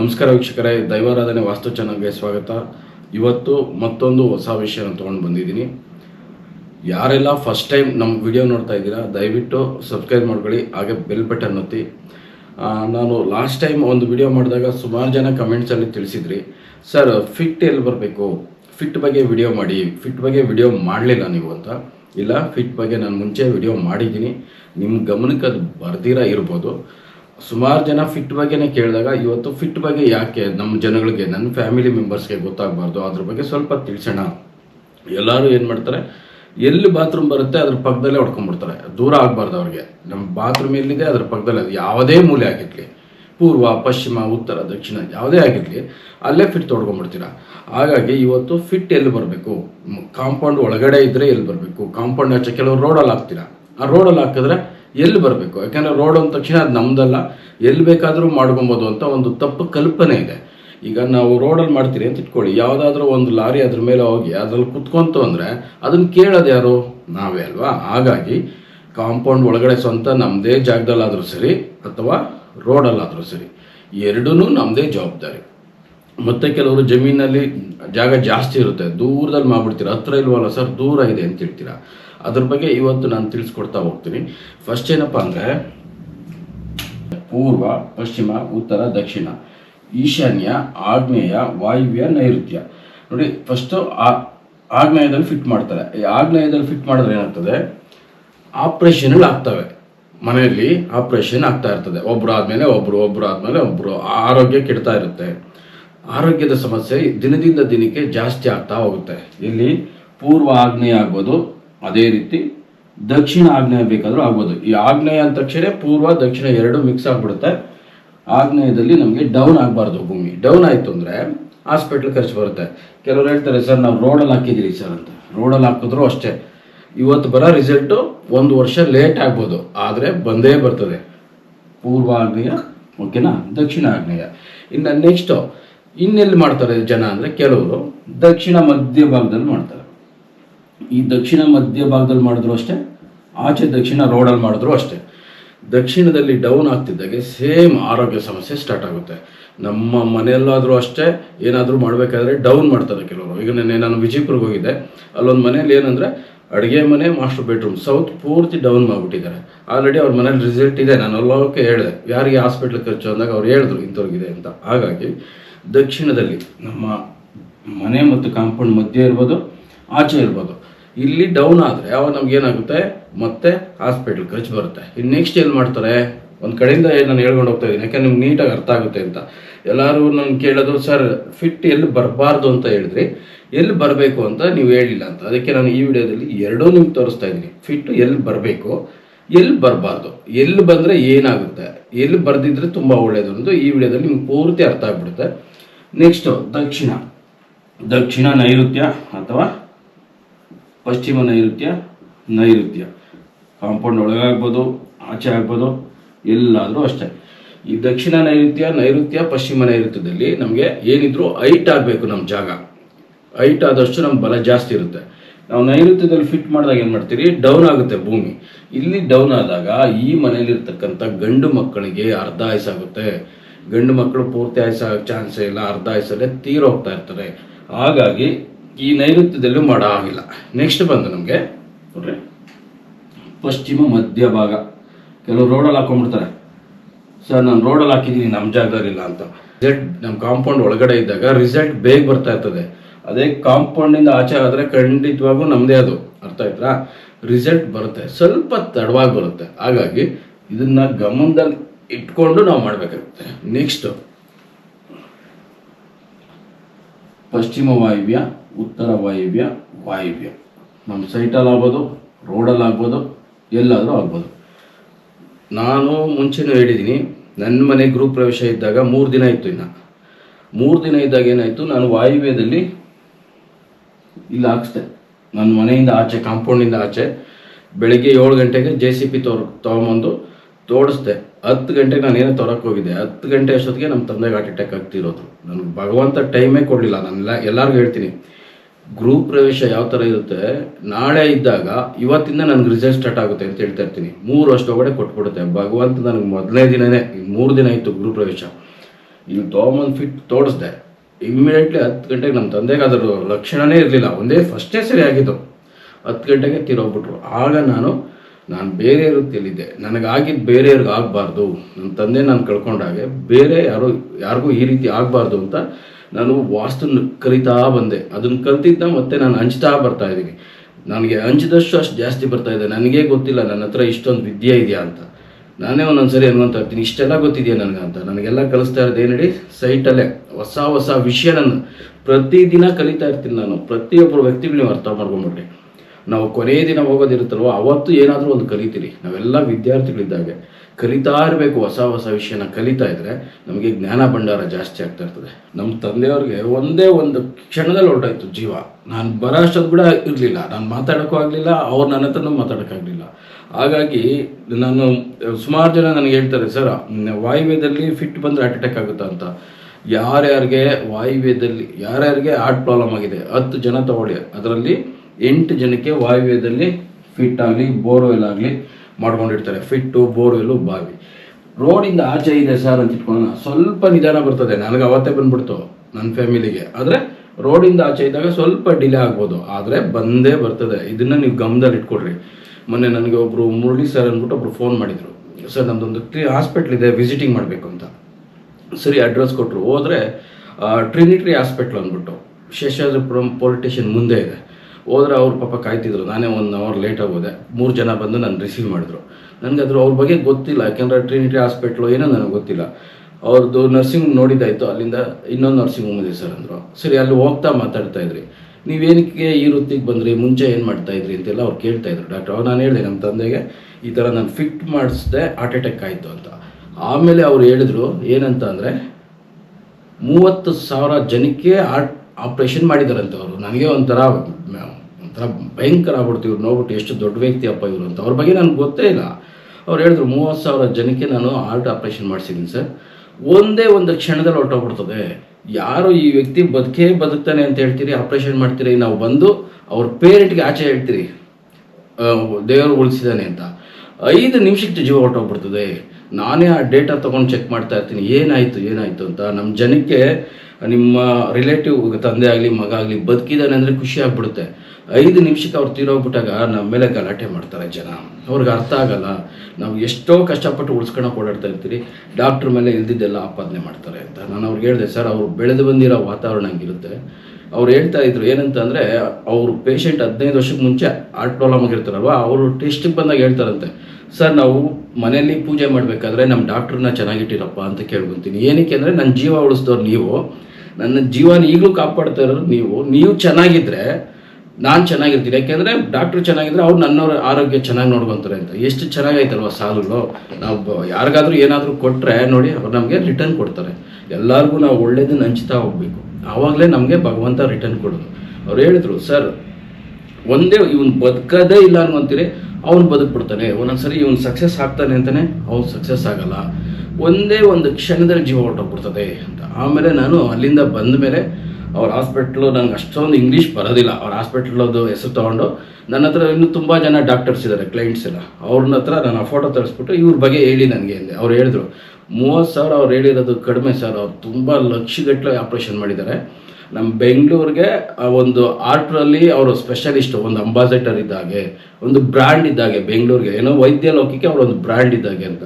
ನಮಸ್ಕಾರ ವೀಕ್ಷಕರೇ, ದೈವಾರಾಧನೆ ವಾಸ್ತು ಚಾನಲ್ಗೆ ಸ್ವಾಗತ. ಇವತ್ತು ಮತ್ತೊಂದು ಹೊಸ ವಿಷಯನ ತೊಗೊಂಡು ಬಂದಿದ್ದೀನಿ. ಯಾರೆಲ್ಲ ಫಸ್ಟ್ ಟೈಮ್ ನಮ್ಮ ವಿಡಿಯೋ ನೋಡ್ತಾ ಇದ್ದೀರಾ, ದಯವಿಟ್ಟು ಸಬ್ಸ್ಕ್ರೈಬ್ ಮಾಡ್ಕೊಳ್ಳಿ, ಹಾಗೆ ಬೆಲ್ ಬಟನ್ ಒತ್ತಿ. ನಾನು ಲಾಸ್ಟ್ ಟೈಮ್ ಒಂದು ವಿಡಿಯೋ ಮಾಡಿದಾಗ ಸುಮಾರು ಜನ ಕಮೆಂಟ್ಸಲ್ಲಿ ತಿಳಿಸಿದ್ರಿ ಸರ್ ಫಿಟ್ ಎಲ್ಲಿ ಬರಬೇಕು? ಫಿಟ್ ಬಗ್ಗೆ ವಿಡಿಯೋ ಮಾಡಿ. ಫಿಟ್ ಬಗ್ಗೆ ವಿಡಿಯೋ ಮಾಡಲಿಲ್ಲ ನೀವು ಅಂತ. ಇಲ್ಲ ಫಿಟ್ ಬಗ್ಗೆ ನಾನು ಮುಂಚೆ ವಿಡಿಯೋ ಮಾಡಿದ್ದೀನಿ. ನಿಮ್ಮ ಗಮನಕ್ಕೆ ಅದು ಬರ್ದಿರ ಇರ್ಬೋದು. ಸುಮಾರು ಜನ ಫಿಟ್ ಬಗ್ಗೆನೇ ಕೇಳಿದಾಗ ಇವತ್ತು ಫಿಟ್ ಬಗ್ಗೆ ಯಾಕೆ ನಮ್ಮ ಜನಗಳಿಗೆ, ನನ್ನ ಫ್ಯಾಮಿಲಿ ಮೆಂಬರ್ಸ್ಗೆ ಗೊತ್ತಾಗಬಾರ್ದು, ಅದ್ರ ಬಗ್ಗೆ ಸ್ವಲ್ಪ ತಿಳಿಸೋಣ. ಎಲ್ಲರೂ ಏನು ಮಾಡ್ತಾರೆ, ಎಲ್ಲಿ ಬಾತ್ರೂಮ್ ಬರುತ್ತೆ ಅದ್ರ ಪಕ್ಕದಲ್ಲೇ ಹೊಡ್ಕೊಂಡ್ಬಿಡ್ತಾರೆ. ದೂರ ಆಗಬಾರ್ದು ಅವ್ರಿಗೆ. ನಮ್ಮ ಬಾತ್ರೂಮ್ ಎಲ್ಲಿದೆ ಅದ್ರ ಪಕ್ಕದಲ್ಲಿ ಅದು. ಯಾವುದೇ ಮೂಲೆ ಆಗಿರಲಿ, ಪೂರ್ವ, ಪಶ್ಚಿಮ, ಉತ್ತರ, ದಕ್ಷಿಣ, ಯಾವುದೇ ಆಗಿರಲಿ, ಅಲ್ಲೇ ಫಿಟ್ ತೊಡ್ಕೊಂಡ್ಬಿಡ್ತೀರ. ಹಾಗಾಗಿ ಇವತ್ತು ಫಿಟ್ ಎಲ್ಲಿ ಬರಬೇಕು? ಕಾಂಪೌಂಡ್ ಒಳಗಡೆ ಇದ್ದರೆ ಎಲ್ಲಿ ಬರಬೇಕು? ಕಾಂಪೌಂಡ್ ಆಚೆ ಕೆಲವು ರೋಡಲ್ಲಿ ಹಾಕ್ತೀರಾ? ಆ ರೋಡಲ್ಲಿ ಹಾಕಿದ್ರೆ ಎಲ್ಲಿ ಬರಬೇಕು? ಯಾಕೆಂದರೆ ರೋಡ್ ಅಂದ ತಕ್ಷಣ ಅದು ನಮ್ಮದಲ್ಲ ಎಲ್ಲಿ ಬೇಕಾದರೂ ಮಾಡ್ಕೊಬೋದು ಅಂತ ಒಂದು ತಪ್ಪು ಕಲ್ಪನೆ ಇದೆ. ಈಗ ನಾವು ರೋಡಲ್ಲಿ ಮಾಡ್ತೀರಿ ಅಂತ ಇಟ್ಕೊಳ್ಳಿ. ಯಾವುದಾದ್ರೂ ಒಂದು ಲಾರಿ ಅದ್ರ ಮೇಲೆ ಹೋಗಿ ಅದ್ರಲ್ಲಿ ಕುತ್ಕೊಂತು ಅಂದರೆ ಅದನ್ನು ಕೇಳೋದು ಯಾರು? ನಾವೇ ಅಲ್ವಾ? ಹಾಗಾಗಿ ಕಾಂಪೌಂಡ್ ಒಳಗಡೆ ಸ್ವಂತ ನಮ್ಮದೇ ಜಾಗದಲ್ಲಾದರೂ ಸರಿ ಅಥವಾ ರೋಡಲ್ಲಾದರೂ ಸರಿ. ಎರಡೂ ನಮ್ಮದೇ ಜವಾಬ್ದಾರಿ. ಮತ್ತೆ ಕೆಲವರು ಜಮೀನಲ್ಲಿ ಜಾಗ ಜಾಸ್ತಿ ಇರುತ್ತೆ. ದೂರದಲ್ಲಿ ಮಾಡ್ಬಿಡ್ತೀರಾ? ಹತ್ರ ಇಲ್ವಲ್ಲ ಸರ್? ದೂರ ಇದೆ ಅಂತ ಹೇಳ್ತೀರಾ? ಅದ್ರ ಬಗ್ಗೆ ಇವತ್ತು ನಾನು ತಿಳಿಸ್ಕೊಡ್ತಾ ಹೋಗ್ತೀನಿ. ಫಸ್ಟ್ ಏನಪ್ಪ ಅಂದರೆ, ಪೂರ್ವ, ಪಶ್ಚಿಮ, ಉತ್ತರ, ದಕ್ಷಿಣ. ಈಶಾನ್ಯ, ಆಗ್ನೇಯ, ವಾಯುವ್ಯ, ನೈಋತ್ಯ. ನೋಡಿ ಫಸ್ಟು ಆಗ್ನೇಯದಲ್ಲಿ ಫಿಟ್ ಮಾಡ್ತಾರೆ. ಈ ಆಗ್ನೇಯದಲ್ಲಿ ಫಿಟ್ ಮಾಡಿದ್ರೆ ಏನಾಗ್ತದೆ? ಆಪ್ರೇಷನ್ಗಳು ಆಗ್ತವೆ. ಮನೆಯಲ್ಲಿ ಆಪ್ರೇಷನ್ ಆಗ್ತಾ ಇರ್ತದೆ. ಒಬ್ರು ಆದಮೇಲೆ ಒಬ್ರು ಒಬ್ರು ಆದಮೇಲೆ ಒಬ್ರು. ಆರೋಗ್ಯ ಕೆಡ್ತಾ ಇರುತ್ತೆ. ಆರೋಗ್ಯದ ಸಮಸ್ಯೆ ದಿನದಿಂದ ದಿನಕ್ಕೆ ಜಾಸ್ತಿ ಆಗ್ತಾ ಹೋಗುತ್ತೆ. ಇಲ್ಲಿ ಪೂರ್ವ ಆಗ್ನೇಯ ಆಗ್ಬೋದು, ಅದೇ ರೀತಿ ದಕ್ಷಿಣ ಆಗ್ನೇಯ ಬೇಕಾದರೂ ಆಗ್ಬೋದು. ಈ ಆಗ್ನೇಯ ಅಂದ ತಕ್ಷಣ ಪೂರ್ವ, ದಕ್ಷಿಣ ಎರಡು ಮಿಕ್ಸ್ ಆಗಿಬಿಡುತ್ತೆ. ಆಗ್ನೇಯದಲ್ಲಿ ನಮಗೆ ಡೌನ್ ಆಗಬಾರ್ದು ಭೂಮಿ. ಡೌನ್ ಆಯಿತು ಅಂದರೆ ಹಾಸ್ಪಿಟ್ಲ್ ಖರ್ಚು ಬರುತ್ತೆ. ಕೆಲವರು ಹೇಳ್ತಾರೆ, ಸರ್, ನಾವು ರೋಡಲ್ಲಿ ಹಾಕಿದ್ದೀರಿ ಸರ್ ಅಂತ. ರೋಡಲ್ಲಿ ಹಾಕಿದ್ರು ಅಷ್ಟೇ. ಇವತ್ತು ಬರೋ ರಿಸಲ್ಟು ಒಂದು ವರ್ಷ ಲೇಟ್ ಆಗ್ಬೋದು. ಆದರೆ ಬಂದೇ ಬರ್ತದೆ. ಪೂರ್ವ ಆಗ್ನೇಯ, ಓಕೆನಾ? ದಕ್ಷಿಣ ಆಗ್ನೇಯ. ಇನ್ನು ನೆಕ್ಸ್ಟು ಇನ್ನೆಲ್ಲಿ ಮಾಡ್ತಾರೆ ಜನ ಅಂದರೆ ಕೆಲವರು ದಕ್ಷಿಣ ಮಧ್ಯ ಭಾಗದಲ್ಲಿ ಮಾಡ್ತಾರೆ. ಈ ದಕ್ಷಿಣ ಮಧ್ಯ ಭಾಗದಲ್ಲಿ ಮಾಡಿದ್ರು ಅಷ್ಟೇ, ಆಚೆ ದಕ್ಷಿಣ ರೋಡಲ್ಲಿ ಮಾಡಿದ್ರು ಅಷ್ಟೇ. ದಕ್ಷಿಣದಲ್ಲಿ ಡೌನ್ ಆಗ್ತಿದ್ದಾಗೆ ಸೇಮ್ ಆರೋಗ್ಯ ಸಮಸ್ಯೆ ಸ್ಟಾರ್ಟ್ ಆಗುತ್ತೆ. ನಮ್ಮ ಮನೆಯಲ್ಲಾದರೂ ಅಷ್ಟೇ, ಏನಾದರೂ ಮಾಡಬೇಕಾದ್ರೆ ಡೌನ್ ಮಾಡ್ತಾರೆ ಕೆಲವರು. ಈಗ ನೆನ್ನೆ ನಾನು ವಿಜಯಪುರಕ್ಕೆ ಹೋಗಿದ್ದೆ. ಅಲ್ಲೊಂದು ಮನೇಲಿ ಏನಂದರೆ, ಅಡುಗೆ ಮನೆ ಮಾಸ್ಟರ್ ಬೆಡ್ರೂಮ್ ಸೌತ್ ಪೂರ್ತಿ ಡೌನ್ ಮಾಡಿಬಿಟ್ಟಿದ್ದಾರೆ. ಆಲ್ರೆಡಿ ಅವ್ರ ಮನೇಲಿ ರಿಸಲ್ಟ್ ಇದೆ ನಾನು ಎಲ್ಲೋಕೆ ಹೇಳಿದೆ. ಯಾರಿಗೆ ಹಾಸ್ಪಿಟ್ಲ್ ಖರ್ಚು ಅಂದಾಗ ಅವ್ರು ಹೇಳಿದ್ರು ಇಂಥವ್ರಿಗಿದೆ ಅಂತ. ಹಾಗಾಗಿ ದಕ್ಷಿಣದಲ್ಲಿ ನಮ್ಮ ಮನೆ ಮತ್ತು ಕಾಂಪೌಂಡ್ ಮಧ್ಯೆ ಇರ್ಬೋದು, ಆಚೆ ಇರ್ಬೋದು. ಇಲ್ಲಿ ಡೌನ್ ಆದರೆ ಯಾವಾಗ ನಮ್ಗೆ ಏನಾಗುತ್ತೆ? ಮತ್ತೆ ಹಾಸ್ಪಿಟ್ಲ್ ಖರ್ಚು ಬರುತ್ತೆ. ಇನ್ನು ನೆಕ್ಸ್ಟ್ ಏನು ಮಾಡ್ತಾರೆ? ಒಂದು ಕಡೆಯಿಂದ ನಾನು ಹೇಳ್ಕೊಂಡು ಹೋಗ್ತಾ ಇದ್ದೀನಿ. ಯಾಕಂದ್ರೆ ನಿಮ್ಗೆ ನೀಟಾಗಿ ಅರ್ಥ ಆಗುತ್ತೆ ಅಂತ. ಎಲ್ಲರೂ ನಾನು ಕೇಳೋದು ಸರ್ ಫಿಟ್ ಎಲ್ಲಿ ಬರಬಾರ್ದು ಅಂತ ಹೇಳಿದ್ರಿ. ಎಲ್ಲಿ ಬರಬೇಕು ಅಂತ ನೀವು ಹೇಳಿಲ್ಲ ಅಂತ. ಅದಕ್ಕೆ ನಾನು ಈ ವಿಡಿಯೋದಲ್ಲಿ ಎರಡೂ ನಿಮ್ಗೆ ತೋರಿಸ್ತಾ ಇದ್ದೀನಿ. ಫಿಟ್ ಎಲ್ಲಿ ಬರಬೇಕು? ಎಲ್ಲಿ ಬರಬಾರ್ದು? ಎಲ್ಲಿ ಬಂದರೆ ಏನಾಗುತ್ತೆ? ಎಲ್ಲಿ ಬರೆದಿದ್ರೆ ತುಂಬ ಒಳ್ಳೆಯದು ಅನ್ನೋದು ಈ ವಿಡಿಯೋದಲ್ಲಿ ನಿಮ್ಗೆ ಪೂರ್ತಿ ಅರ್ಥ ಆಗ್ಬಿಡುತ್ತೆ. ನೆಕ್ಸ್ಟು ದಕ್ಷಿಣ ದಕ್ಷಿಣ ನೈಋತ್ಯ ಅಥವಾ ಪಶ್ಚಿಮ ನೈಋತ್ಯ ನೈಋತ್ಯ. ಕಾಂಪೌಂಡ್ ಒಳಗಾಗ್ಬೋದು ಆಚೆ ಆಗ್ಬೋದು, ಎಲ್ಲಾದರೂ ಅಷ್ಟೇ. ಈ ದಕ್ಷಿಣ ನೈಋತ್ಯ ನೈಋತ್ಯ, ಪಶ್ಚಿಮ ನೈಋತ್ಯದಲ್ಲಿ ನಮಗೆ ಏನಿದ್ರು ಹೈಟ್ ಆಗಬೇಕು ನಮ್ಮ ಜಾಗ. ಹೈಟ್ ಆದಷ್ಟು ನಮ್ಮ ಬಲ ಜಾಸ್ತಿ ಇರುತ್ತೆ. ನಾವು ನೈಋತ್ಯದಲ್ಲಿ ಫಿಟ್ ಮಾಡಿದಾಗ ಏನು ಮಾಡ್ತೀರಿ? ಡೌನ್ ಆಗುತ್ತೆ ಭೂಮಿ. ಇಲ್ಲಿ ಡೌನ್ ಆದಾಗ ಈ ಮನೆಯಲ್ಲಿರ್ತಕ್ಕಂಥ ಗಂಡು ಮಕ್ಕಳಿಗೆ ಅರ್ಧ ಆಯುಸಾಗುತ್ತೆ ಗಂಡು ಮಕ್ಕಳು ಪೂರ್ತಿ ಆಯ್ಸೋ ಚಾನ್ಸೇ ಇಲ್ಲ, ಅರ್ಧ ಆಯುಸಲ್ಲೇ ತೀರೋಗ್ತಾ ಇರ್ತಾರೆ ಹಾಗಾಗಿ ಈ ನೈಋತ್ಯದಲ್ಲೂ ಮಾಡೋ ಆಗಿಲ್ಲ. ನೆಕ್ಸ್ಟ್ ಬಂದು ನಮಗೆ, ನೋಡ್ರಿ. ಪಶ್ಚಿಮ ಮಧ್ಯ ಭಾಗ. ಕೆಲವು ರೋಡಲ್ಲಿ ಹಾಕೊಂಡ್ಬಿಡ್ತಾರೆ. ಸರ್, ನಾನು ರೋಡಲ್ಲಿ ಹಾಕಿದ್ದೀನಿ ನಮ್ಮ ಜಾಗದಲ್ಲಿಲ್ಲ ಅಂತ. ರಿಸಲ್ಟ್ ನಮ್ಮ ಕಾಂಪೌಂಡ್ ಒಳಗಡೆ ಇದ್ದಾಗ ರಿಸಲ್ಟ್ ಬೇಗ ಬರ್ತಾ ಇರ್ತದೆ. ಅದೇ ಕಾಂಪೌಂಡಿಂದ ಆಚೆ ಆದರೆ ಖಂಡಿತವಾಗೂ ನಮ್ಮದೇ ಅದು. ಅರ್ಥ ಆಯ್ತಾ? ರಿಸಲ್ಟ್ ಬರುತ್ತೆ. ಸ್ವಲ್ಪ ತಡವಾಗಿ ಬರುತ್ತೆ. ಹಾಗಾಗಿ ಇದನ್ನ ಗಮನದಲ್ಲಿ ಇಟ್ಕೊಂಡು ನಾವು ಮಾಡಬೇಕಾಗುತ್ತೆ. ನೆಕ್ಸ್ಟು ಪಶ್ಚಿಮ ವಾಯುವ್ಯ, ಉತ್ತರ ವಾಯುವ್ಯ ವಾಯುವ್ಯ. ನಮ್ಮ ಸೈಟಲ್ಲಿ ಆಗ್ಬೋದು ರೋಡಲ್ಲಿ ಆಗ್ಬೋದು, ಎಲ್ಲಾದರೂ ಆಗ್ಬೋದು. ನಾನು ಮುಂಚೆನೂ ಹೇಳಿದ್ದೀನಿ ನನ್ನ ಮನೆ ಗೃಹ ಪ್ರವೇಶ ಇದ್ದಾಗ ಮೂರು ದಿನ ಇತ್ತು ಇನ್ನು. ಮೂರು ದಿನ ಇದ್ದಾಗ ಏನಾಯಿತು, ನಾನು ವಾಯುವ್ಯದಲ್ಲಿ ಇಲ್ಲಿ ಹಾಕ್ಸ್ದೆ. ನನ್ನ ಮನೆಯಿಂದ ಆಚೆ ಕಾಂಪೌಂಡಿಂದ ಆಚೆ, ಬೆಳಗ್ಗೆ ಏಳು ಗಂಟೆಗೆ ಜೆ ಸಿ ಪಿ ತೋರ್ ತೊಗೊಂಬಂದು ತೋಡಿಸ್ದೆ ಹತ್ತು ಗಂಟೆಗೆ ನಾನು ಏನೋ ತೊರಕ್ಕೆ ಹೋಗಿದ್ದೆ. ಹತ್ತು ಗಂಟೆ ಅಷ್ಟೊತ್ತಿಗೆ ನಮ್ಮ ತಂದೆಗೆ ಹಾರ್ಟ್ ಅಟ್ಯಾಕ್ ಆಗ್ತಿರೋದು. ನನಗೆ ಭಗವಂತ ಟೈಮೇ ಕೊಡಲಿಲ್ಲ. ನಾನು ಎಲ್ಲರಿಗೂ ಹೇಳ್ತೀನಿ. ಗ್ರೂಪ್ ಪ್ರವೇಶ ಯಾವ ಥರ ಇರುತ್ತೆ? ನಾಳೆ ಇದ್ದಾಗ ಇವತ್ತಿಂದ ನನಗೆ ರಿಸಲ್ಟ್ ಸ್ಟಾರ್ಟ್ ಆಗುತ್ತೆ ಅಂತ ಹೇಳ್ತಾ ಇರ್ತೀನಿ. ಮೂರು ವರ್ಷದೊಳಗಡೆ ಕೊಟ್ಬಿಡುತ್ತೆ. ಭಗವಂತ ನನಗೆ ಮೊದಲನೇ ದಿನನೇ ಮೂರು ದಿನ ಇತ್ತು ಗ್ರೂಪ್ ಪ್ರವೇಶ. ಇಲ್ಲಿ ತೊಗೊಂಬಂದು ಫಿಟ್ ತೋಡಿಸ್ದೆ ಇಮ್ಮಿಡಿಯೇಟ್ಲಿ ಹತ್ತು ಗಂಟೆಗೆ ನಮ್ಮ ತಂದೆಗೆ ಅದರ ಲಕ್ಷಣನೇ ಇರಲಿಲ್ಲ. ಒಂದೇ ಫಸ್ಟೇ ಸರಿ ಆಗಿದ್ದು. ಹತ್ತು ಗಂಟೆಗೆ ತೀರೋಗ್ಬಿಟ್ರು. ಆಗ ನಾನು ನಾನು ಬೇರೆ ವೃತ್ತಿಯಲ್ಲಿದ್ದೆ ನನಗಾಗಿದ್ದು ಬೇರೆಯವ್ರಿಗೆ ಆಗಬಾರ್ದು. ನನ್ನ ತಂದೆ ನಾನು ಕಳ್ಕೊಂಡಾಗೆ ಬೇರೆ ಯಾರು, ಯಾರಿಗೂ ಈ ರೀತಿ ಆಗಬಾರ್ದು ಅಂತ ನಾನು ವಾಸ್ತು ಕಲಿತಾ ಬಂದೆ. ಅದನ್ನು ಕಲ್ತಿದ್ದ ಮತ್ತೆ ನಾನು ಹಂಚ್ತಾ ಬರ್ತಾ ಇದ್ದೀನಿ. ನನಗೆ ಹಂಚಿದಷ್ಟು ಅಷ್ಟು ಜಾಸ್ತಿ ಬರ್ತಾ ಇದೆ. ನನಗೇ ಗೊತ್ತಿಲ್ಲ ನನ್ನ ಹತ್ರ ಇಷ್ಟೊಂದು ವಿದ್ಯೆ ಇದೆಯಾ ಅಂತ. ನಾನೇ ಒಂದೊಂದು ಸರಿ ಅನ್ಕೊಂತ ಇರ್ತೀನಿ ಇಷ್ಟೆಲ್ಲ ಗೊತ್ತಿದೆಯಾ ನನಗೆ ಅಂತ. ನನಗೆಲ್ಲ ಕಲಿಸ್ತಾ ಇರೋದು ಏನು ಹೇಳಿ, ಸೈಟಲ್ಲೇ ಹೊಸ ಹೊಸ ವಿಷಯ ನಾನು ಪ್ರತಿದಿನ ಕಲಿತಾ ಇರ್ತೀನಿ ನಾನು. ಪ್ರತಿಯೊಬ್ಬರು ವ್ಯಕ್ತಿಗಳು ನೀವು ಅರ್ಥ ಮಾಡ್ಕೊಂಬಿಟ್ರಿ ನಾವು ಕೊನೆಯ ದಿನ ಹೋಗೋದಿರುತ್ತಲ್ವೋ, ಅವತ್ತು ಏನಾದರೂ ಒಂದು ಕಲಿತೀರಿ. ನಾವೆಲ್ಲ ವಿದ್ಯಾರ್ಥಿಗಳಿದ್ದಾಗೆ ಕಲಿತಾ ಇರಬೇಕು, ಹೊಸ ಹೊಸ ವಿಷಯನ ಕಲಿತಾ ಇದ್ದರೆ ನಮಗೆ ಜ್ಞಾನ ಭಂಡಾರ ಜಾಸ್ತಿ ಆಗ್ತಾ ಇರ್ತದೆ. ನಮ್ಮ ತಂದೆಯವ್ರಿಗೆ ಒಂದೇ ಒಂದು ಕ್ಷಣದಲ್ಲಿ ಹೊರಟಾಯ್ತು ಜೀವ. ನಾನು ಬರೋ ಅಷ್ಟೊತ್ತು ಕೂಡ ಇರಲಿಲ್ಲ. ನಾನು ಮಾತಾಡೋಕ್ಕೂ ಆಗಲಿಲ್ಲ, ಅವ್ರು ನನ್ನ ಹತ್ರನೂ ಮಾತಾಡೋಕ್ಕಾಗಲಿಲ್ಲ ಹಾಗಾಗಿ ನಾನು ಸುಮಾರು ಜನ ನನಗೆ ಹೇಳ್ತಾರೆ, ಸರ್ ವಾಯುವ್ಯದಲ್ಲಿ ಫಿಟ್ ಬಂದರೆ ಹಾರ್ಟ್ ಅಟ್ಯಾಕ್ ಆಗುತ್ತಾ ಅಂತ. ಯಾರ್ಯಾರಿಗೆ ವಾಯುವ್ಯದಲ್ಲಿ, ಯಾರ್ಯಾರಿಗೆ ಹಾರ್ಟ್ ಪ್ರಾಬ್ಲಮ್ ಆಗಿದೆ? ಹತ್ತು ಜನ ತಗೊಳ್ಳಿ. ಅದರಲ್ಲಿ ಎಂಟು ಜನಕ್ಕೆ ವಾಯುವ್ಯದಲ್ಲಿ ಫಿಟ್ ಆಗಲಿ, ಬೋರ್ವೆಲ್ ಆಗಲಿ ಮಾಡ್ಕೊಂಡಿರ್ತಾರೆ. ಫಿಟ್ಟು ಬೋರ್ವೆಲ್ಲು ಬಾವಿ. ರೋಡಿಂದ ಆಚೆ ಇದೆ ಸರ್ ಅಂತ ಇಟ್ಕೊಳ್ಳೋಣ. ಸ್ವಲ್ಪ ನಿಧಾನ ಬರ್ತದೆ. ನನಗೆ ಅವತ್ತೇ ಬಂದ್ಬಿಡ್ತು ನನ್ನ ಫ್ಯಾಮಿಲಿಗೆ. ಆದರೆ ರೋಡಿಂದ ಆಚೆ ಇದ್ದಾಗ ಸ್ವಲ್ಪ ಡಿಲೇ ಆಗ್ಬೋದು. ಆದರೆ ಬಂದೇ ಬರ್ತದೆ. ಇದನ್ನು ನೀವು ಗಮನದಲ್ಲಿ ಇಟ್ಕೊಡ್ರಿ ಮೊನ್ನೆ ನನಗೆ ಒಬ್ಬರು ಮುರಳಿ ಸರ್ ಅಂದ್ಬಿಟ್ಟು ಒಬ್ಬರು ಫೋನ್ ಮಾಡಿದರು. ಸರ್ ನಮ್ಮದೊಂದು ಹಾಸ್ಪಿಟ್ಲ್ ಇದೆ ವಿಸಿಟಿಂಗ್ ಮಾಡಬೇಕು ಅಂತ. ಸರಿ ಅಡ್ರೆಸ್ ಕೊಟ್ಟರು ಹೋದರೆ ಟ್ರಿನಿಟ್ರಿ ಹಾಸ್ಪಿಟ್ಲ್ ಅಂದ್ಬಿಟ್ಟು. ಶೇಷಾದ್ರಿಪುರಂ ಪೊಲೀಸ್ ಸ್ಟೇಷನ್ ಮುಂದೆ ಇದೆ. ಹೋದ್ರೆ ಅವ್ರ ಪಾಪ ಕಾಯ್ತಿದ್ರು. ನಾನೇ ಒನ್ ಅವರ್ ಲೇಟ್ ಆಗೋದೆ. ಮೂರು ಜನ ಬಂದು ನಾನು ರಿಸೀವ್ ಮಾಡಿದ್ರು. ನನಗೆ ಅದ್ರ ಅವ್ರ ಬಗ್ಗೆ ಗೊತ್ತಿಲ್ಲ. ಯಾಕೆಂದರೆ ಟ್ರಿನಿಟಿ ಹಾಸ್ಪಿಟ್ಲು ಏನೋ ನನಗೆ ಗೊತ್ತಿಲ್ಲ. ಅವ್ರದ್ದು ನರ್ಸಿಂಗ್ ನೋಡಿದ್ದಾಯಿತು. ಅಲ್ಲಿಂದ ಇನ್ನೊಂದು ನರ್ಸಿಂಗ್ ಹೋಮ್ ಇದೆ ಸರ್ ಅಂದರು. ಸರಿ, ಅಲ್ಲಿ ಹೋಗ್ತಾ ಮಾತಾಡ್ತಾ ಇದ್ರಿ. ನೀವೇನಕ್ಕೆ ಈ ವೃತ್ತಿಗೆ ಬಂದ್ರಿ? ಮುಂಚೆ ಏನು ಮಾಡ್ತಾ ಇದ್ರಿ ಅಂತೆಲ್ಲ ಅವ್ರು ಕೇಳ್ತಾ ಇದ್ರು. ಡಾಕ್ಟರ್ ಅವ್ರು ನಾನು ಹೇಳಿದೆ ನಮ್ಮ ತಂದೆಗೆ, ಈ ಥರ ನಾನು ಫಿಟ್ ಮಾಡಿಸ್ದೆ ಹಾರ್ಟ್ ಅಟ್ಯಾಕ್ ಆಯಿತು ಅಂತ. ಆಮೇಲೆ ಅವ್ರು ಹೇಳಿದ್ರು ಏನಂತ ಅಂದರೆ, ಮೂವತ್ತು ಸಾವಿರ ಜನಕ್ಕೆ ಆರ್ಟ್ ಆಪ್ರೇಷನ್ ಮಾಡಿದಾರಂತೆ ಅವರು. ನನಗೆ ಒಂಥರ ಒಂಥರ ಭಯಂಕರ ಆಗ್ಬಿಡ್ತು ಇವ್ರು ನೋಡ್ಬಿಟ್ಟು ಎಷ್ಟು ದೊಡ್ಡ ವ್ಯಕ್ತಿ ಅಪ್ಪ ಇವರು ಅಂತ. ಅವ್ರ ಬಗ್ಗೆ ನನಗೆ ಗೊತ್ತೇ ಇಲ್ಲ. ಅವ್ರು ಹೇಳಿದ್ರು ಮೂವತ್ತು ಸಾವಿರ ಜನಕ್ಕೆ ನಾನು ಹಾರ್ಟ್ ಆಪ್ರೇಷನ್ ಮಾಡಿಸಿದ್ದೀನಿ ಸರ್. ಒಂದೇ ಒಂದು ಕ್ಷಣದಲ್ಲಿ ಹೊರಟೋಗ್ಬಿಡ್ತದೆ. ಯಾರು ಈ ವ್ಯಕ್ತಿ ಬದುಕೇ ಬದುಕ್ತಾನೆ ಅಂತ ಹೇಳ್ತೀರಿ ಆಪ್ರೇಷನ್ ಮಾಡ್ತೀರಿ, ನಾವು ಬಂದು ಅವ್ರ ಪೇರೆಂಟ್ಗೆ ಆಚೆ ಹೇಳ್ತೀರಿ ದೇವರು ಉಳಿಸಿದ್ದಾನೆ ಅಂತ. ಐದು ನಿಮಿಷಕ್ಕೆ ಜೀವ ಹೊರಟೋಗ್ಬಿಡ್ತದೆ. ನಾನೇ ಆ ಡೇಟಾ ತೊಗೊಂಡು ಚೆಕ್ ಮಾಡ್ತಾ ಇರ್ತೀನಿ. ಏನಾಯಿತು ಏನಾಯಿತು ಅಂತ. ನಮ್ಮ ಜನಕ್ಕೆ, ನಿಮ್ಮ ರಿಲೇಟಿವ್ ತಂದೆ ಆಗಲಿ, ಮಗ ಆಗಲಿ ಬದುಕಿದ್ದಾನೆ ಅಂದರೆ ಖುಷಿ ಆಗ್ಬಿಡುತ್ತೆ. ಐದು ನಿಮಿಷಕ್ಕೆ ಅವ್ರು ತೀರೋಗ್ಬಿಟ್ಟಾಗ ನಮ್ಮ ಮೇಲೆ ಗಲಾಟೆ ಮಾಡ್ತಾರೆ ಜನ. ಅವ್ರಿಗೆ ಅರ್ಥ ಆಗಲ್ಲ. ನಾವು ಎಷ್ಟೋ ಕಷ್ಟಪಟ್ಟು ಉಳಿಸ್ಕೊಳಕ್ಕೆ ಓಡಾಡ್ತಾ ಇರ್ತೀರಿ. ಡಾಕ್ಟ್ರ್ ಮೇಲೆ ಇಲ್ದಿದ್ದೆಲ್ಲ ಆಪಾದನೆ ಮಾಡ್ತಾರೆ ಅಂತ. ನಾನು ಅವ್ರಿಗೆ ಹೇಳಿದೆ, ಸರ್, ಅವ್ರು ಬೆಳೆದು ಬಂದಿರೋ ವಾತಾವರಣ ಹಂಗಿರುತ್ತೆ. ಅವ್ರು ಹೇಳ್ತಾ ಇದ್ರು ಏನಂತ ಅಂದರೆ ಅವರು ಪೇಷಂಟ್ ಹದಿನೈದು ವರ್ಷಕ್ಕೆ ಮುಂಚೆ ಹಾರ್ಟ್ ಪ್ರಾಬ್ಲಮ್ ಆಗಿರ್ತಾರಲ್ವ, ಅವರು ಟೆಸ್ಟಿಗೆ ಬಂದಾಗ ಹೇಳ್ತಾರಂತೆ, ಸರ್, ನಾವು ಮನೆಯಲ್ಲಿ ಪೂಜೆ ಮಾಡಬೇಕಾದ್ರೆ ನಮ್ಮ ಡಾಕ್ಟ್ರನ್ನ ಚೆನ್ನಾಗಿಟ್ಟಿರಪ್ಪ ಅಂತ ಕೇಳ್ಕೊಂತೀನಿ. ಏನಕ್ಕೆ ಅಂದರೆ ನನ್ನ ಜೀವ ಉಳಿಸ್ದವ್ರು ನೀವು. ನನ್ನ ಜೀವನ ಈಗಲೂ ಕಾಪಾಡ್ತಾ ಇರೋರು ನೀವು. ನೀವು ಚೆನ್ನಾಗಿದ್ರೆ ನಾನು ಚೆನ್ನಾಗಿರ್ತೀನಿ. ಯಾಕೆಂದರೆ ಡಾಕ್ಟ್ರು ಚೆನ್ನಾಗಿದ್ರೆ ಅವ್ರು ನನ್ನವ್ರ ಆರೋಗ್ಯ ಚೆನ್ನಾಗಿ ನೋಡ್ಕೊತಾರೆ ಅಂತ. ಎಷ್ಟು ಚೆನ್ನಾಗೈತಲ್ವ ಸಾಲುಗಳು? ನಾವು ಯಾರಿಗಾದ್ರೂ ಏನಾದರೂ ಕೊಟ್ಟರೆ ನೋಡಿ ಅವ್ರು ನಮಗೆ ರಿಟರ್ನ್ ಕೊಡ್ತಾರೆ. ಎಲ್ಲರಿಗೂ ನಾವು ಒಳ್ಳೇದನ್ನ ಹಂಚ್ತಾ ಹೋಗ್ಬೇಕು. ಆವಾಗಲೇ ನಮಗೆ ಭಗವಂತ ರಿಟರ್ನ್ ಕೊಡೋದು. ಅವ್ರು ಹೇಳಿದ್ರು, ಸರ್, ಒಂದೇ ಇವನು ಬದುಕದೇ ಇಲ್ಲ ಅನ್ನೋಂತೀರಿ ಅವ್ನು ಬದುಕ್ಬಿಡ್ತಾನೆ. ಒಂದೊಂದ್ಸರಿ ಇವನು ಸಕ್ಸಸ್ ಆಗ್ತಾನೆ ಅಂತಾನೆ ಅವ್ನು ಸಕ್ಸಸ್ ಆಗಲ್ಲ. ಒಂದೇ ಒಂದು ಕ್ಷಣದಲ್ಲಿ ಜೀವ ಹೊರಟೋಗ್ಬಿಡ್ತದೆ ಅಂತ. ಆಮೇಲೆ ನಾನು ಅಲ್ಲಿಂದ ಬಂದ ಮೇಲೆ ಅವ್ರ ಹಾಸ್ಪಿಟ್ಲು ನಂಗೆ ಅಷ್ಟೊಂದು ಇಂಗ್ಲೀಷ್ ಬರೋದಿಲ್ಲ. ಅವ್ರ ಹಾಸ್ಪಿಟ್ಲದು ಹೆಸರು ತೊಗೊಂಡು ನನ್ನ ಹತ್ರ ಇನ್ನೂ ತುಂಬ ಜನ ಡಾಕ್ಟರ್ಸ್ ಇದ್ದಾರೆ ಕ್ಲೈಂಟ್ಸ್ ಎಲ್ಲ. ಅವ್ರನ್ನ ಹತ್ರ ನಾನು ಆ ಫೋಟೋ ತರಿಸ್ಬಿಟ್ಟು ಇವ್ರ ಬಗ್ಗೆ ಹೇಳಿ ನನಗೆ ಅಂದೆ. ಅವ್ರು ಹೇಳಿದ್ರು, ಮೂವತ್ತು ಸಾವಿರ ಅವ್ರು ಹೇಳಿರೋದು ಕಡಿಮೆ ಸರ್. ಅವ್ರು ತುಂಬ ಲಕ್ಷಗಟ್ಟಲೆ ಆಪ್ರೇಷನ್ ಮಾಡಿದ್ದಾರೆ. ನಮ್ಮ ಬೆಂಗಳೂರಿಗೆ ಒಂದು ಆರ್ಟ್ರಲ್ಲಿ ಅವರು ಸ್ಪೆಷಲಿಸ್ಟ್ ಒಂದು ಅಂಬಾಸೆಡರ್ ಇದ್ದಾಗೆ, ಒಂದು ಬ್ರ್ಯಾಂಡ್ ಇದ್ದಾಗೆ ಬೆಂಗಳೂರಿಗೆ. ಏನೋ ವೈದ್ಯ ಲೋಕಕ್ಕೆ ಅವರೊಂದು ಬ್ರ್ಯಾಂಡ್ ಇದ್ದಾಗೆ ಅಂತ.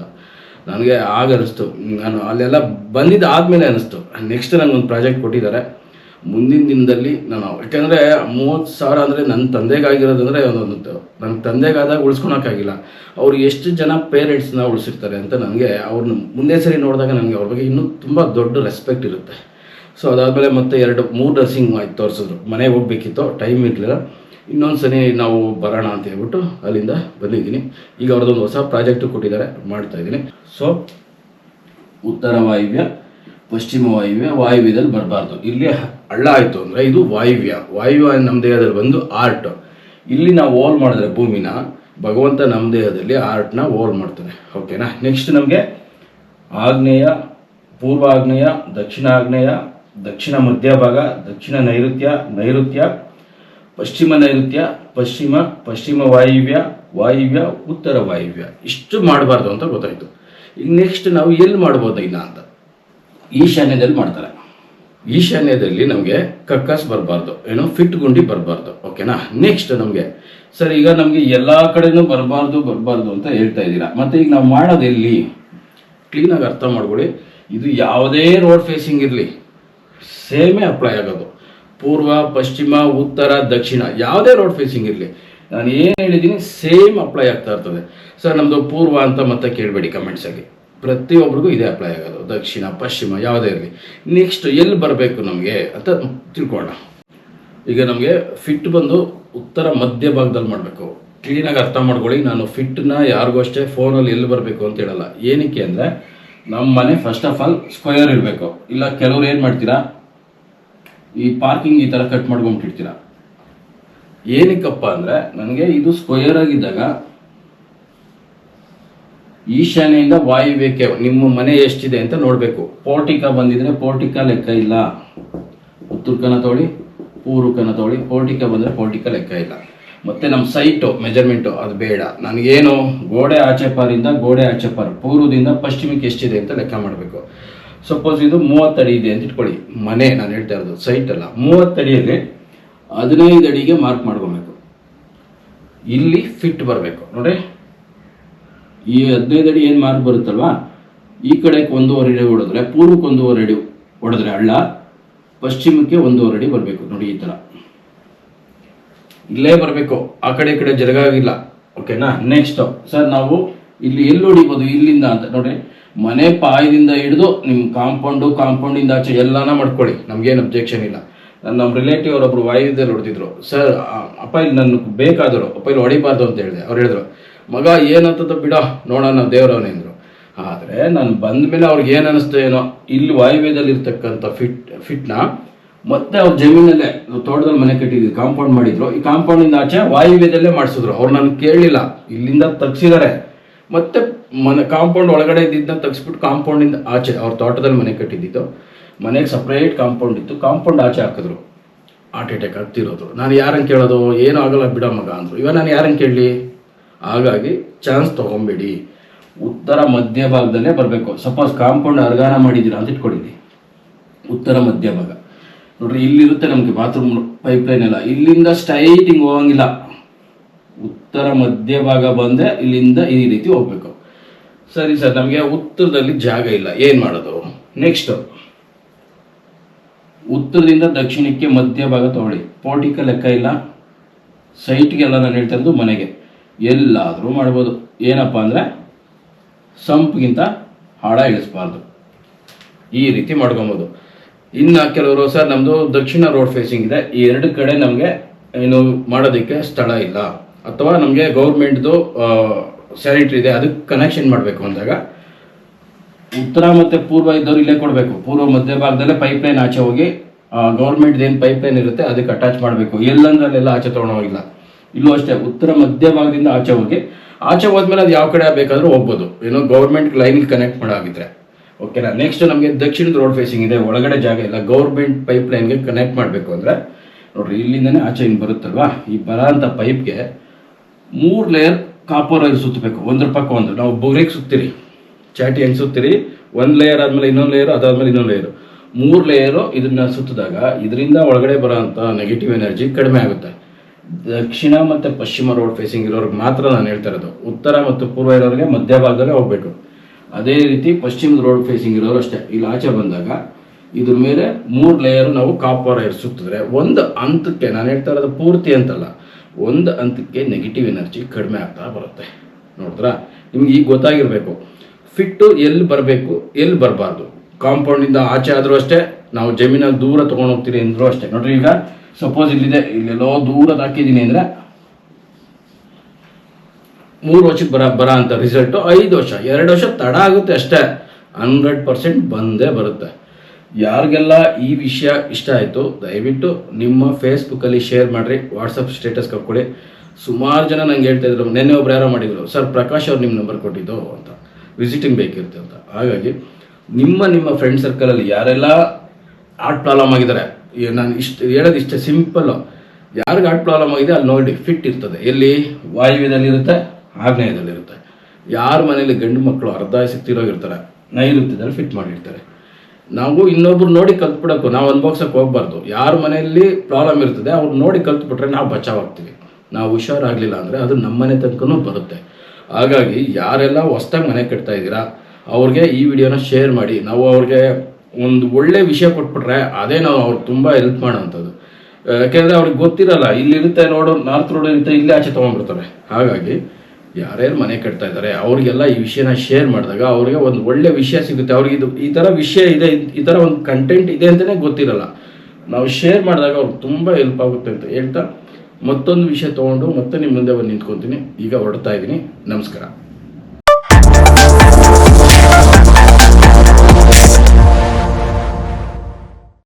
ನನಗೆ ಆಗ ಅನಿಸ್ತು. ನಾನು ಅಲ್ಲೆಲ್ಲ ಬಂದಿದ್ದು ಆದಮೇಲೆ ಅನಿಸ್ತು. ನೆಕ್ಸ್ಟ್ ನನಗೊಂದು ಪ್ರಾಜೆಕ್ಟ್ ಕೊಟ್ಟಿದ್ದಾರೆ. ಮುಂದಿನ ದಿನದಲ್ಲಿ ನಾನು, ಯಾಕೆಂದರೆ ಮೂವತ್ತು ಸಾವಿರ ಅಂದರೆ ನನ್ನ ತಂದೆಗಾಗಿರೋದಂದರೆ ಒಂದೊಂದು ನನ್ನ ತಂದೆಗಾದಾಗ ಉಳಿಸ್ಕೊಳಕ್ಕಾಗಿಲ್ಲ. ಅವ್ರು ಎಷ್ಟು ಜನ ಪೇರೆಂಟ್ಸ್ನ ಉಳಿಸಿರ್ತಾರೆ ಅಂತ ನನಗೆ ಅವ್ರನ್ನ ಮುಂದೆ ಸರಿ ನೋಡಿದಾಗ ನನಗೆ ಅವ್ರ ಬಗ್ಗೆ ಇನ್ನೂ ತುಂಬ ದೊಡ್ಡ ರೆಸ್ಪೆಕ್ಟ್ ಇರುತ್ತೆ. ಸೊ ಅದಾದಮೇಲೆ ಮತ್ತೆ ಎರಡು, ಮೂರು ನರ್ಸಿಂಗ್ ಆಯ್ತು ತೋರಿಸಿದ್ರು. ಮನೆಗೆ ಹೋಗ್ಬೇಕಿತ್ತು ಟೈಮ್ ಇರಲಿಲ್ಲ. ಇನ್ನೊಂದು ಸರಿ ನಾವು ಬರೋಣ ಅಂತ ಹೇಳ್ಬಿಟ್ಟು ಅಲ್ಲಿಂದ ಬಂದಿದ್ದೀನಿ. ಈಗ ಅವ್ರದ್ದೊಂದು ಹೊಸ ಪ್ರಾಜೆಕ್ಟು ಕೊಟ್ಟಿದ್ದಾರೆ, ಮಾಡ್ತಾ ಇದ್ದೀನಿ. ಸೊ ಉತ್ತರ ವಾಯುವ್ಯ, ಪಶ್ಚಿಮ ವಾಯುವ್ಯ, ವಾಯುವ್ಯದಲ್ಲಿ ಬರಬಾರ್ದು. ಇಲ್ಲಿ ಹಳ್ಳ ಆಯಿತು ಅಂದರೆ ಇದು ವಾಯುವ್ಯ. ವಾಯುವ್ಯ ನಮ್ಮ ದೇಹದಲ್ಲಿ ಬಂದು ಆರ್ಟ್. ಇಲ್ಲಿ ನಾವು ಓಲ್ ಮಾಡಿದ್ರೆ ಭೂಮಿನ, ಭಗವಂತ ನಮ್ಮ ದೇಹದಲ್ಲಿ ಆರ್ಟ್ನ ಓಲ್ ಮಾಡ್ತಾನೆ. ಓಕೆನಾ ನೆಕ್ಸ್ಟ್ ನಮಗೆ, ಆಗ್ನೇಯ ಪೂರ್ವ ಆಗ್ನೇಯ ದಕ್ಷಿಣ ಆಗ್ನೇಯ ದಕ್ಷಿಣ ಮಧ್ಯಭಾಗ ದಕ್ಷಿಣ ನೈಋತ್ಯ ನೈಋತ್ಯ, ಪಶ್ಚಿಮ ನೈಋತ್ಯ, ಪಶ್ಚಿಮ ಪಶ್ಚಿಮ ವಾಯುವ್ಯ ವಾಯುವ್ಯ, ಉತ್ತರ ವಾಯುವ್ಯ. ಇಷ್ಟು ಮಾಡಬಾರ್ದು ಅಂತ ಗೊತ್ತಾಯ್ತು. ಈಗ ನೆಕ್ಸ್ಟ್ ನಾವು ಎಲ್ಲಿ ಮಾಡ್ಬೋದು ಇಲ್ಲ ಅಂತ. ಈಶಾನ್ಯದಲ್ಲಿ ಮಾಡ್ತಾರೆ. ಈಶಾನ್ಯದಲ್ಲಿ ನಮಗೆ ಕಕ್ಕಸ್ ಬರಬಾರ್ದು, ಏನೋ ಫಿಟ್ ಗುಂಡಿ ಬರಬಾರ್ದು ಓಕೆನಾ ನೆಕ್ಸ್ಟ್ ನಮಗೆ, ಸರ್, ಈಗ ನಮಗೆ ಎಲ್ಲ ಕಡೆನೂ ಬರಬಾರ್ದು ಬರಬಾರ್ದು ಅಂತ ಹೇಳ್ತಾ ಇದ್ದೀರಾ. ಮತ್ತೆ ಈಗ ನಾವು ಮಾಡೋದು ಎಲ್ಲಿ? ಕ್ಲೀನಾಗಿ ಅರ್ಥ ಮಾಡ್ಕೊಳ್ಳಿ. ಇದು ಯಾವುದೇ ರೋಡ್ ಫೇಸಿಂಗ್ ಇರಲಿ. ಸೇಮೇ ಅಪ್ಲೈ ಆಗೋದು. ಪೂರ್ವ, ಪಶ್ಚಿಮ, ಉತ್ತರ, ದಕ್ಷಿಣ, ಯಾವುದೇ ರೋಡ್ ಫೇಸಿಂಗ್ ಇರಲಿ. ನಾನು ಏನು ಹೇಳಿದ್ದೀನಿ, ಸೇಮ್ ಅಪ್ಲೈ ಆಗ್ತಾ ಇರ್ತದೆ. ಸರ್ ನಮ್ಮದು ಪೂರ್ವ ಅಂತ ಮತ್ತೆ ಕೇಳಬೇಡಿ ಕಮೆಂಟ್ಸಲ್ಲಿ ಪ್ರತಿಯೊಬ್ಬರಿಗೂ ಇದೇ ಅಪ್ಲೈ ಆಗೋದು. ದಕ್ಷಿಣ, ಪಶ್ಚಿಮ, ಯಾವುದೇ ಇರಲಿ. ನೆಕ್ಸ್ಟ್ ಎಲ್ಲಿ ಬರಬೇಕು ನಮಗೆ ಅಂತ ತಿಳ್ಕೊಳ್ಳೋಣ. ಈಗ ನಮಗೆ ಫಿಟ್ ಬಂದು ಉತ್ತರ ಮಧ್ಯ ಭಾಗದಲ್ಲಿ ಮಾಡಬೇಕು. ಕ್ಲೀನಾಗಿ ಅರ್ಥ ಮಾಡ್ಕೊಳ್ಳಿ. ನಾನು ಫಿಟ್ನ ಯಾರಿಗೂ ಅಷ್ಟೇ ಫೋನಲ್ಲಿ ಎಲ್ಲಿ ಬರಬೇಕು ಅಂತ ಹೇಳಲ್ಲ. ಏನಕ್ಕೆ ಅಂದರೆ ನಮ್ಮ ಮನೆ ಫಸ್ಟ್ ಆಫ್ ಆಲ್ ಸ್ಕ್ವೇರ್ ಇರಬೇಕು. ಇಲ್ಲ ಕೆಲವ್ರು ಏನು ಮಾಡ್ತೀರಾ? ಈ ಪಾರ್ಕಿಂಗ್ ಈ ಥರ ಕಟ್ ಮಾಡ್ಕೊಂಬಿಟ್ಟಿರ್ತೀರ. ಏನಕ್ಕಪ್ಪ ಅಂದರೆ ನನಗೆ ಇದು ಸ್ಕ್ವೇರ್ ಆಗಿದ್ದಾಗ ಈಶಾನ್ಯದಿಂದ ವಾಯುವ್ಯಕ್ಕೆ ನಿಮ್ಮ ಮನೆ ಎಷ್ಟಿದೆ ಅಂತ ನೋಡಬೇಕು. ಪೋರ್ಟಿಕ ಬಂದಿದ್ರೆ ಪೋರ್ಟಿಕ ಲೆಕ್ಕ ಇಲ್ಲ. ಉತ್ತರ ಕನ್ನ ತಗೊಳ್ಳಿ ಪೂರ್ವ ಕನ್ನ ತಗೊಳ್ಳಿ ಪೋರ್ಟಿಕ ಬಂದರೆ ಪೋರ್ಟಿಕ ಲೆಕ್ಕ ಇಲ್ಲ. ಮತ್ತೆ ನಮ್ಮ ಸೈಟು ಮೆಜರ್ಮೆಂಟು ಅದು ಬೇಡ. ನನಗೇನು ಗೋಡೆ ಆಚೆಪಾರಿಂದ ಗೋಡೆ ಆಚೆಪಾರ್ ಪೂರ್ವದಿಂದ ಪಶ್ಚಿಮಕ್ಕೆ ಎಷ್ಟಿದೆ ಅಂತ ಲೆಕ್ಕ ಮಾಡಬೇಕು. ಸಪೋಸ್ ಇದು ಮೂವತ್ತಡಿ ಇದೆ ಅಂತ ಇಟ್ಕೊಳ್ಳಿ. ಮನೆ, ನಾನು ಹೇಳ್ತಾ ಇರೋದು ಸೈಟ್ ಅಲ್ಲ. ಮೂವತ್ತಡಿಯಲ್ಲಿ ಹದಿನೈದು ಅಡಿಗೆ ಮಾರ್ಕ್ ಮಾಡ್ಕೊಬೇಕು. ಇಲ್ಲಿ ಫಿಟ್ ಬರಬೇಕು. ನೋಡಿ. ಈ ಹದಿನೈದು ಅಡಿ ಏನು ಮಾರ್ಕ್ ಬರುತ್ತಲ್ವಾ? ಈ ಕಡೆಗೆ ಒಂದೂವರೆ ಅಡಿ ಹೊಡೆದ್ರೆ ಪೂರ್ವಕ್ಕೆ ಒಂದೂವರೆ ಅಡಿ ಹೊಡೆದ್ರೆ ಹಳ್ಳ ಪಶ್ಚಿಮಕ್ಕೆ ಒಂದೂವರೆ ಅಡಿ ಬರಬೇಕು. ನೋಡಿ ಈ ಥರ ಇಲ್ಲೇ ಬರಬೇಕು. ಆ ಕಡೆ ಈ ಕಡೆ ಜರಗಾಗಿಲ್ಲ ಓಕೆನಾ? ನೆಕ್ಸ್ಟ್ ಸರ್, ನಾವು ಇಲ್ಲಿ ಎಲ್ಲಿ ಹೊಡಿಬೋದು? ಇಲ್ಲಿಂದ ಅಂತ. ನೋಡಿ, ಮನೆ ಪಾಯದಿಂದ ಹಿಡಿದು ನಿಮ್ಮ ಕಾಂಪೌಂಡು ಕಾಂಪೌಂಡಿಂದ ಆಚೆ ಎಲ್ಲಾನ ಮಾಡ್ಕೊಳ್ಳಿ. ನಮ್ಗೇನು ಅಬ್ಜೆಕ್ಷನ್ ಇಲ್ಲ. ನಮ್ಮ ರಿಲೇಟಿವ್ ಅವರೊಬ್ರು ವಾಯುವ್ಯದಲ್ಲಿ ಹೊಡೆದಿದ್ರು. ಸರ್ ಅಪ್ಪ ಇಲ್ಲಿ ನನ್ನ ಬೇಕಾದರು ಅಪ್ಪ ಇಲ್ಲಿ ಹೊಡಿಬಾರ್ದು ಅಂತ ಹೇಳಿದೆ. ಅವ್ರು ಹೇಳಿದ್ರು, ಮಗ ಏನಂತದ ಬಿಡ. ನೋಡೋಣ ದೇವ್ರವನೇ ಎಂದ್ರು ಆದರೆ ನಾನು ಬಂದ ಮೇಲೆ ಅವ್ರಿಗೆ ಏನು ಅನಿಸ್ತೇನೋ ಇಲ್ಲಿ ವಾಯುವ್ಯದಲ್ಲಿ ಇರ್ತಕ್ಕಂಥ ಫಿಟ್ ಫಿಟ್ನ ಮತ್ತೆ ಅವ್ರ ಜಮೀನಲ್ಲೇ ತೋಟದಲ್ಲಿ ಮನೆ ಕಟ್ಟಿದ್ವಿ ಕಾಂಪೌಂಡ್ ಮಾಡಿದ್ರು. ಈ ಕಾಂಪೌಂಡಿಂದ ಆಚೆ ವಾಯುವ್ಯದಲ್ಲೇ ಮಾಡಿಸಿದ್ರು. ಅವ್ರು ನಾನು ಕೇಳಲಿಲ್ಲ ಇಲ್ಲಿಂದ ತಗ್ಸಿದ್ದಾರೆ ಮತ್ತೆ ಮನೆ ಕಾಂಪೌಂಡ್ ಒಳಗಡೆ ಇದ್ದಿದ್ದನ್ನ ಕಾಂಪೌಂಡ್ ಕಾಂಪೌಂಡಿಂದ ಆಚೆ ಅವ್ರ ತೋಟದಲ್ಲಿ ಮನೆ ಕಟ್ಟಿದ್ದಿತ್ತು ಮನೆಗೆ ಸಪ್ರೇಟ್ ಕಾಂಪೌಂಡ್ ಇತ್ತು. ಕಾಂಪೌಂಡ್ ಆಚೆ ಹಾಕಿದ್ರು. ಹಾರ್ಟ್ ಅಟ್ಯಾಕ್ ಆಗ್ತಿರೋದು. ನಾನು ಯಾರನ್ನು ಕೇಳೋದು? ಏನೂ ಆಗಲ್ಲ ಬಿಡ ಮಗ ಅಂದರು. ಇವಾಗ ನಾನು ಯಾರನ್ನು ಕೇಳಲಿ? ಹಾಗಾಗಿ ಚಾನ್ಸ್ ತೊಗೊಂಬೇಡಿ. ಉತ್ತರ ಮಧ್ಯ ಭಾಗದಲ್ಲೇ ಬರಬೇಕು. ಸಪೋಸ್ ಕಾಂಪೌಂಡ್ ಅರ್ಗಾನ ಮಾಡಿದ್ದೀರಾ ಅಂತ ಇಟ್ಕೊಂಡಿದ್ದಿ. ಉತ್ತರ ಮಧ್ಯ ಭಾಗ. ನೋಡ್ರಿ, ಇಲ್ಲಿರುತ್ತೆ ನಮಗೆ ಬಾತ್ರೂಮ್ ಪೈಪ್ ಲೈನ್ ಎಲ್ಲ. ಇಲ್ಲಿಂದ ಸ್ಟ್ರೈಟ್ ಹಿಂಗೆ ಹೋಗಂಗಿಲ್ಲ. ಉತ್ತರ ಮಧ್ಯ ಭಾಗ ಬಂದರೆ ಇಲ್ಲಿಂದ ಈ ರೀತಿ ಹೋಗ್ಬೇಕು. ಸರಿ ಸರ್, ನಮಗೆ ಉತ್ತರದಲ್ಲಿ ಜಾಗ ಇಲ್ಲ. ಏನು ಮಾಡೋದು? ನೆಕ್ಸ್ಟ್ ಉತ್ತರದಿಂದ ದಕ್ಷಿಣಕ್ಕೆ ಮಧ್ಯ ಭಾಗ ತಗೊಳ್ಳಿ. ಪೋಟಿಕ ಲೆಕ್ಕ ಇಲ್ಲ. ಸೈಟ್ಗೆಲ್ಲ ನಾನು ಹೇಳ್ತಾ ಇರೋದು ಮನೆಗೆ. ಎಲ್ಲಾದರೂ ಮಾಡ್ಬೋದು. ಏನಪ್ಪ ಅಂದರೆ, ಸಂಪ್ಗಿಂತ ಹಾಡ ಇಳಿಸ್ಬಾರ್ದು. ಈ ರೀತಿ ಮಾಡ್ಕೊಬೋದು. ಇನ್ನು ಕೆಲವರು ಸರ್ ನಮ್ಮದು ದಕ್ಷಿಣ ರೋಡ್ ಫೇಸಿಂಗ್ ಇದೆ. ಈ ಎರಡು ಕಡೆ ನಮಗೆ ಏನು ಮಾಡೋದಕ್ಕೆ ಸ್ಥಳ ಇಲ್ಲ. ಅಥವಾ ನಮಗೆ ಗೌರ್ಮೆಂಟ್ದು ಸ್ಯಾನಿಟ್ರಿ ಇದೆ, ಅದಕ್ಕೆ ಕನೆಕ್ಷನ್ ಮಾಡಬೇಕು ಅಂದಾಗ ಉತ್ತರ ಮತ್ತು ಪೂರ್ವ ಇದ್ದವ್ರು ಇಲ್ಲೇ ಕೊಡಬೇಕು. ಪೂರ್ವ ಮಧ್ಯ ಭಾಗದಲ್ಲೇ ಪೈಪ್ ಲೈನ್ ಆಚೆ ಹೋಗಿ ಗೌರ್ಮೆಂಟ್ ಏನು ಪೈಪ್ ಲೈನ್ ಇರುತ್ತೆ ಅದಕ್ಕೆ ಅಟ್ಯಾಚ್ ಮಾಡಬೇಕು. ಎಲ್ಲಂದ್ರಲ್ಲೆಲ್ಲ ಆಚೆ ಹೋಗಿಲ್ಲ. ಇಲ್ಲೂ ಅಷ್ಟೇ, ಉತ್ತರ ಮಧ್ಯ ಭಾಗದಿಂದ ಆಚೆ ಹೋಗಿ, ಆಚೆ ಹೋದ್ಮೇಲೆ ಅದು ಯಾವ ಕಡೆ ಬೇಕಾದರೂ ಹೋಗ್ಬೋದು. ಏನೋ ಗೌರ್ಮೆಂಟ್ ಲೈನ್ಗೆ ಕನೆಕ್ಟ್ ಮಾಡಾಗಿದ್ರೆ. ಓಕೆನಾ ನೆಕ್ಸ್ಟ್ ನಮಗೆ ದಕ್ಷಿಣದ ರೋಡ್ ಫೇಸಿಂಗ್ ಇದೆ, ಒಳಗಡೆ ಜಾಗ ಇಲ್ಲ ಗೌರ್ಮೆಂಟ್ ಪೈಪ್ ಲೈನ್ಗೆ ಕನೆಕ್ಟ್ ಮಾಡಬೇಕು ಅಂದರೆ, ನೋಡ್ರಿ, ಇಲ್ಲಿಂದನೇ ಆಚೆ ಹಿಂಗೆ ಬರುತ್ತಲ್ವಾ? ಈ ಬರೋ ಅಂಥ ಪೈಪ್ಗೆ ಮೂರು ಲೇಯರ್ ಕಾಪರ್ ಆಯಿಲ್ ಸುತ್ತಬೇಕು, ಒಂದ್ರ ಪಕ್ಕ ಒಂದು. ನಾವು ಬುಗ್ರಿಗೆ ಸುತ್ತೀರಿ, ಚಾಟಿ ಹೆಂಗೆ ಸುತ್ತೀರಿ? ಒಂದು ಲೇಯರ್ ಆದಮೇಲೆ ಇನ್ನೊಂದು ಲೇಯರು ಅದಾದಮೇಲೆ ಇನ್ನೊಂದು ಲೇಯರು ಮೂರು ಲೇಯರು ಇದನ್ನ ಸುತ್ತಿದಾಗ ಇದರಿಂದ ಒಳಗಡೆ ಬರೋಂಥ ನೆಗೆಟಿವ್ ಎನರ್ಜಿ ಕಡಿಮೆ ಆಗುತ್ತೆ. ದಕ್ಷಿಣ ಮತ್ತು ಪಶ್ಚಿಮ ರೋಡ್ ಫೇಸಿಂಗ್ ಇರೋರಿಗೆ ಮಾತ್ರ ನಾನು ಹೇಳ್ತಾ ಇರೋದು. ಉತ್ತರ ಮತ್ತು ಪೂರ್ವ ಇರೋರಿಗೆ ಮಧ್ಯ ಭಾಗದಲ್ಲೇ ಹೋಗಬೇಕು. ಅದೇ ರೀತಿ ಪಶ್ಚಿಮದ ರೋಡ್ ಫೇಸಿಂಗ್ ಇರೋರು ಅಷ್ಟೇ. ಇಲ್ಲಿ ಆಚೆ ಬಂದಾಗ ಇದ್ರ ಮೇಲೆ ಮೂರು ಲೇಯರ್ ನಾವು ಕಾಪರ್ ಏರ್ ಸುತ್ತಿದ್ರೆ ಒಂದು ಹಂತಕ್ಕೆ ನಾನು ಹೇಳ್ತಾ ಇರೋದು ಪೂರ್ತಿ ಅಂತಲ್ಲ, ಒಂದು ಹಂತಕ್ಕೆ ನೆಗೆಟಿವ್ ಎನರ್ಜಿ ಕಡಿಮೆ ಆಗ್ತಾ ಬರುತ್ತೆ. ನೋಡಿದ್ರಾ? ನಿಮ್ಗೆ ಈಗ ಗೊತ್ತಾಗಿರಬೇಕು. ಫಿಟ್ಟು ಎಲ್ಲಿ ಬರಬೇಕು? ಎಲ್ಲಿ ಬರಬಾರ್ದು? ಕಾಂಪೌಂಡಿಂದ ಆಚೆ ಆದರೂ ಅಷ್ಟೇ, ನಾವು ಜಮೀನಲ್ಲಿ ದೂರ ತೊಗೊಂಡೋಗ್ತೀರಿ ಅಂದರೂ ಅಷ್ಟೇ. ನೋಡ್ರಿ ಈಗ ಸಪೋಸ್ ಇಲ್ಲಿದೆ, ಇಲ್ಲೆಲ್ಲೋ ದೂರದ ಹಾಕಿದ್ದೀನಿ ಅಂದರೆ ಮೂರು ವರ್ಷಕ್ಕೆ ಬರ ಬರ ಅಂತ ರಿಸಲ್ಟು ಐದು ವರ್ಷ, ಎರಡು ವರ್ಷ ತಡ ಆಗುತ್ತೆ ಅಷ್ಟೇ. ಹಂಡ್ರೆಡ್ ಪರ್ಸೆಂಟ್ ಬಂದೇ ಬರುತ್ತೆ. ಯಾರಿಗೆಲ್ಲ ಈ ವಿಷಯ ಇಷ್ಟ ಆಯಿತು, ದಯವಿಟ್ಟು ನಿಮ್ಮ ಫೇಸ್ಬುಕ್ಕಲ್ಲಿ ಶೇರ್ ಮಾಡಿರಿ ವಾಟ್ಸಪ್ ಸ್ಟೇಟಸ್ ಕಳ್ಕೊಳ್ಳಿ. ಸುಮಾರು ಜನ ನಂಗೆ ಹೇಳ್ತಾ ಇದ್ರು, ನೆನ್ನೆ ಒಬ್ರು ಯಾರೋ ಮಾಡಿದ್ರು, ಸರ್, ಪ್ರಕಾಶ್ ಅವ್ರು ನಿಮ್ಮ ನಂಬರ್ ಕೊಟ್ಟಿದ್ದು ಅಂತ. ವಿಸಿಟಿಂಗ್ ಬೇಕಿರುತ್ತೆ ಅಂತ. ಹಾಗಾಗಿ ನಿಮ್ಮ ನಿಮ್ಮ ಫ್ರೆಂಡ್ ಸರ್ಕಲಲ್ಲಿ ಯಾರೆಲ್ಲ ಆರ್ಟ್ ಪ್ರಾಬ್ಲಮ್ ಆಗಿದ್ದಾರೆ ನಾನು ಇಷ್ಟು, ಹೇಳೋದು ಇಷ್ಟೇ ಸಿಂಪಲ್ಲು ಯಾರಿಗೆ ಹಾರ್ಟ್ ಪ್ರಾಬ್ಲಮ್ ಆಗಿದೆ, ಅಲ್ಲಿ ನೋಡಿ ಫಿಟ್ ಇರ್ತದೆ. ಎಲ್ಲಿ? ವಾಯುವ್ಯದಲ್ಲಿರುತ್ತೆ ಆಗ್ನೇಯದಲ್ಲಿರುತ್ತೆ. ಯಾರ ಮನೇಲಿ ಗಂಡು ಮಕ್ಕಳು ಅರ್ಧ ಸಿಕ್ತಿರೋಗಿರ್ತಾರೆ ನೈಋತ್ಯದಲ್ಲಿ ಫಿಟ್ ಮಾಡಿರ್ತಾರೆ. ನಾವು ಇನ್ನೊಬ್ರು ನೋಡಿ ಕಲ್ತ್ಬಿಡಕ್ಕು, ನಾವು ಅನ್ಭೋಗ್ಸಕ್ಕೆ ಹೋಗ್ಬಾರ್ದು. ಯಾರ ಮನೆಯಲ್ಲಿ ಪ್ರಾಬ್ಲಮ್ ಇರ್ತದೆ ಅವ್ರು ನೋಡಿ ಕಲ್ತ್ಬಿಟ್ರೆ ನಾವು ಬಚಾವಾಗ್ತೀವಿ. ನಾವು ಹುಷಾರಾಗಲಿಲ್ಲ ಅಂದರೆ ಅದು ನಮ್ಮ ಮನೆ ತನಕನೂ ಬರುತ್ತೆ. ಹಾಗಾಗಿ ಯಾರೆಲ್ಲ ಹೊಸ್ದಾಗಿ ಮನೆ ಕಟ್ತಾ ಇದ್ದೀರಾ, ಅವ್ರಿಗೆ ಈ ವಿಡಿಯೋನ ಶೇರ್ ಮಾಡಿ. ನಾವು ಅವ್ರಿಗೆ ಒಂದು ಒಳ್ಳೆ ವಿಷಯ ಕೊಟ್ಬಿಟ್ರೆ ಅದೇ ನಾವು ಅವ್ರಿಗೆ ತುಂಬ ಹೆಲ್ಪ್ ಮಾಡೋವಂಥದ್ದು. ಯಾಕೆಂದರೆ ಅವ್ರಿಗೆ ಗೊತ್ತಿರಲ್ಲ, ಇಲ್ಲಿರುತ್ತೆ ನೋಡು, ನಾರ್ತ್ ರೋಡ್ ಇರುತ್ತೆ, ಇಲ್ಲೇ ಆಚೆ ತೊಗೊಂಡ್ಬಿಡ್ತಾರೆ. ಹಾಗಾಗಿ ಯಾರ್ಯಾರು ಮನೆ ಕಟ್ತಾ ಇದ್ದಾರೆ, ಅವ್ರಿಗೆಲ್ಲ ಈ ವಿಷಯನ ಶೇರ್ ಮಾಡಿದಾಗ ಅವ್ರಿಗೆ ಒಂದು ಒಳ್ಳೆ ವಿಷಯ ಸಿಗುತ್ತೆ. ಅವ್ರಿಗೆ ಇದು, ಈ ಥರ ವಿಷಯ ಇದೆ, ಈ ಥರ ಒಂದು ಕಂಟೆಂಟ್ ಇದೆ ಅಂತಲೇ ಗೊತ್ತಿರಲ್ಲ. ನಾವು ಶೇರ್ ಮಾಡಿದಾಗ ಅವ್ರಿಗೆ ತುಂಬ ಹೆಲ್ಪ್ ಆಗುತ್ತೆ ಅಂತ ಹೇಳ್ತಾ ಮತ್ತೊಂದು ವಿಷಯ ತೊಗೊಂಡು ಮತ್ತೆ ನಿಮ್ಮ ಮುಂದೆ ಬಂದು ನಿಂತ್ಕೊತೀನಿ. ಈಗ ಹೊರಡ್ತಾ ಇದ್ದೀನಿ. ನಮಸ್ಕಾರ.